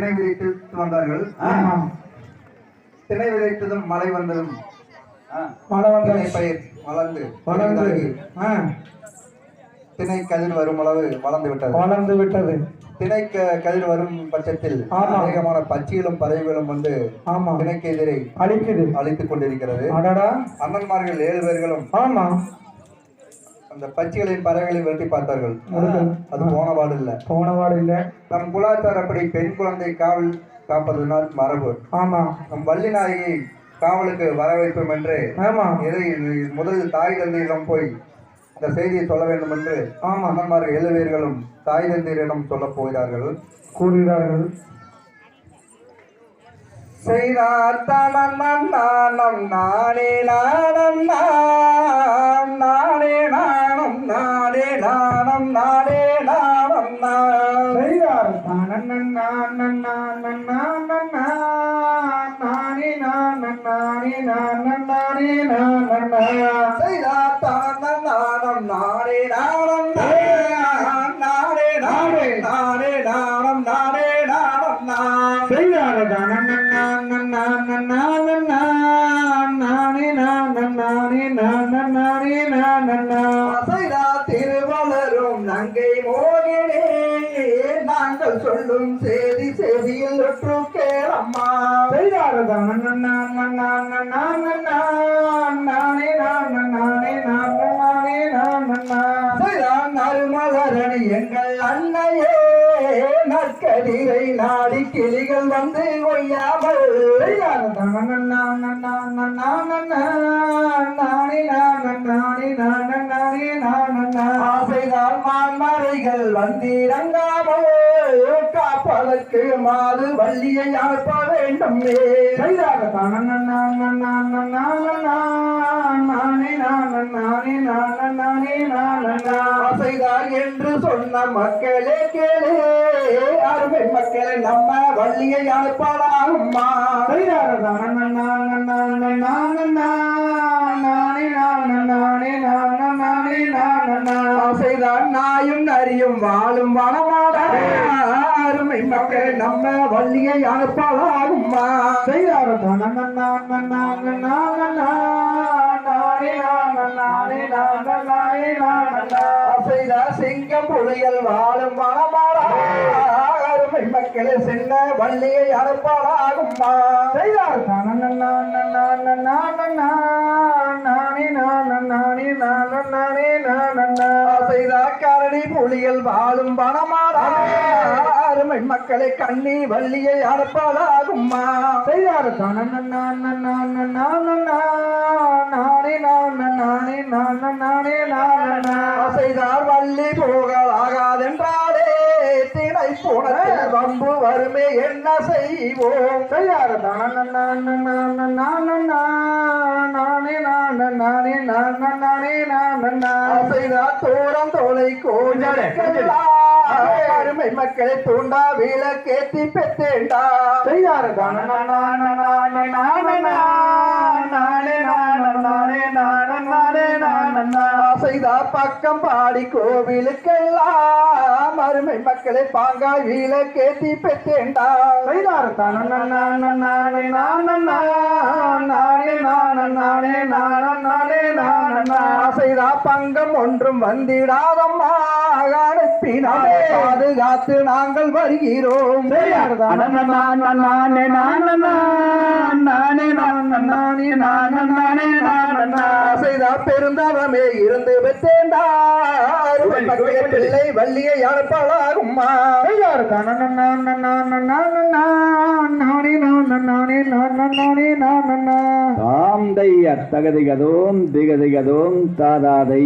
திணை விதைத்து வந்தார்கள் திணை விதைத்ததும் மழை வந்ததும். மழை வந்தாச்சு பயிர் வளர்ந்து வளர்ந்து. திணை கதிர் வரும் அளவு வளர்ந்து விட்டது. வளர்ந்து விட்டது. திணை கதிர் வரும் பட்சத்தில் ஆமா. அநேகமான பட்சிகளும் பறவைகளும் வந்து ஆமா. திணைக்கு எதிரே அழிக்குது. அழித்துக் கொண்டிருக்கிறது. அண்ணன்மார்கள் ஏழு பேர்களும் ஆமா. அந்த பட்சிகளையும் பறவைகளையும் விரட்டி பார்த்தார்கள். அது போன பாடு இல்ல. போனவாடு இல்ல. நம் குலாச்சாரப்படி பெண் குழந்தை காவல் காப்பதுனால் மரபு. ஆமா. நம் வள்ளி நாயகி காவலுக்கு வர வைப்போம் என்று ஆமா. எதை முதலில் தாய் தந்தையிடம் போய் அந்த செய்தியை சொல்ல வேண்டும் என்று ஆமா. அண்ணன்மார்கள் ஏழு பேர்களும் தாய் தந்தையரிடம் சொல்ல போகிறார்கள். கூறுகிறார்கள். செய்தார் தனம் நானே நாம் நாம் செய்தார் தானன் நான் நான் நான் நான் நான் நானே நான் நானே நான் நானே நான் நான் செய்தார் தனம் நாணம் நானே நாணம் நாம் செய்தா திருவளரும் நங்கை மோகினே நாங்கள் சொல்லும் செய்தி செவியில் ஒற்று கேளம்மா. நறுமலரணி எங்கள் அன்னையே நற்கதிரை நாடி கிளிகள் வந்து கொய்யாமல் நான் நான் நான் நான் நானே நான் நானே நான் நானே. நான் நான் ஆசைதான் மான்மறைகள் வந்திறங்காமல் காப்பதற்கு மாது வள்ளியை அனுப்ப வேண்டும் தானன் நான் நான் நான் நான் நானே நான் நானே நான் நானே நான் நான். ஆசைதான் என்று சொன்ன மக்களே கேளே. அருமை மக்களே நம்ம வள்ளியை அனுப்பலாம்மா செய்தார் தானன் நான் நான் நான் நானே நாயும் நரியும் வாழும் வனமான மக்கள் நம்ம வள்ளியை அனுப்பலாகும்மா. செய்தார் செய்த நான் நான் சிங்கம் புலிகள் வாழும் வனமான மக்களே சென்ன வள்ளியை அனுப்பலாகும்மா செய்தார் தானன் நான் நானே நானே நானே நான் நான் புலிகள் வாழும் வனமாடா அருமை மக்களை கண்ணி வள்ளியை அனுப்பலாகும்மா செய்தார் தானன் நான் நான் நானே நான் நானே நானே வள்ளி போகலாம் வம்பு வருமே என்ன செய்வோம் தானன் நான் நான் நான் நானே நான் நானே நான் நானே நான் நான் ஆசைதார் தோரம் தோலை கோஜெல்லாம் அருமை மக்களை தூண்டா விளக்கேத்தி பெத்தேண்டா செய்தார் தானன் நான் நானே நானே நானே நான் நானே நான் நானே நான் ஆசைதா பக்கம் பாடி கோவிலுக்கெல்லாம் அருமை மக்களை பாங்காய் விளக்கேத்தி பெத்தேண்டா செய்தார் தானன் நானே நானே நானே நான் நானே நானே ஆசைதா பங்கம் ஒன்றும் வந்திடாதம்மா அனுப்பினாலே பாதுகாத்து நாங்கள் வருகிறோம் ஆசைதா பெருந்தவமே இருந்து பெற்றேண்டா அருமை மக்களை பிள்ளை வள்ளியை அனுப்பலாகும்மா தாம் தைய தகதிகதோம் திகதிகதோம் தாதாதை